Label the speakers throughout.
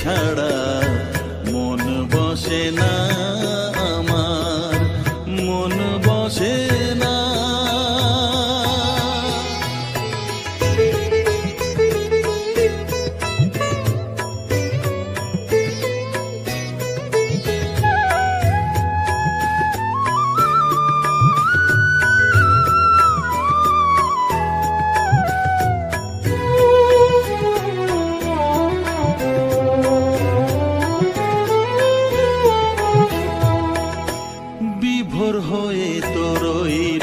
Speaker 1: ছাড়া মন বসে না। বিভোর হয়ে তোর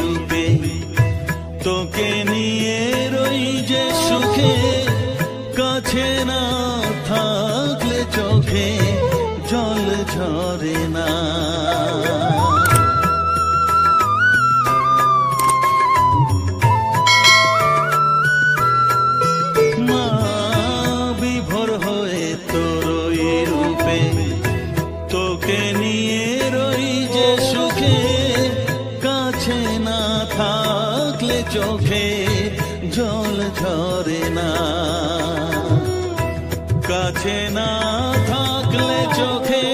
Speaker 1: রূপে। তোকে নিয়ে রই যে সুখে, কাছে না থাকলে চোখে জল ঝরে না। নিয়ে রই যে সুখে, কাছে না থাকলে চোখে জল ঝরে না। কাছে না থাকলে চোখে